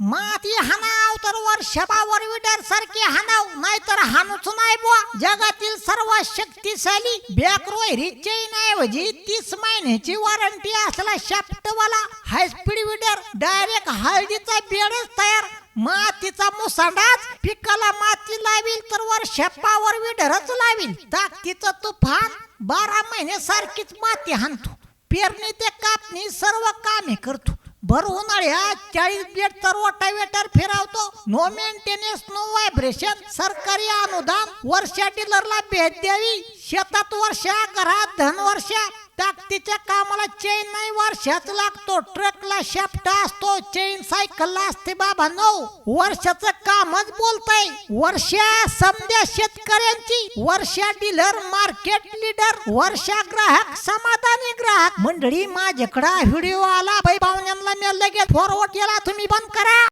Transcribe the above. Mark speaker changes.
Speaker 1: माती हाणाव तर वर्षभावर विडर सारखी हाणाव नाहीतर हाणूच नाही बुवा. जगातील सर्वात शक्तिशाली बॅक्रो चेन ऐवजी तीस महिन्याची वॉरंटी असला शाफ्टवाला हाय स्पीड विडर डायरेक्ट हळदीचा बेडच तयार. मातीचा मुसांडाच पिकाला माती लावील तर वर्षा पावर विडरच लावील. ताकदीचं तुफान बारा महिने सारखीच माती हाणतो. पेरणी ते कापणी सर्व कामे करतो. भर उन्हाळ्यात चाळीस बेड तर रोटावेटर फिरवतो. नो मेंटेनन्स नो व्हायब्रेशन सरकारी अनुदान वर्षा डिलरला भेट द्यावी. शेतात वर्षा घरात धन वर्षा ताकदीच्या कामाला चेन नाही वर्षाच लागतो. ट्रकला शाफ्ट असतो चेन सायकलला असते बाबा नो वर्षाचं कामच बोलताय. वर्षा समजा शेतकऱ्यांची. Varsha dealer market leader Varsha ग्राहक समाधानी ग्राहक. मंडळी माझ्याकडे व्हिडिओ आला. बाई पाहुण्यांना मी लगेच फॉरवर्ड केला तुम्ही बंद करा.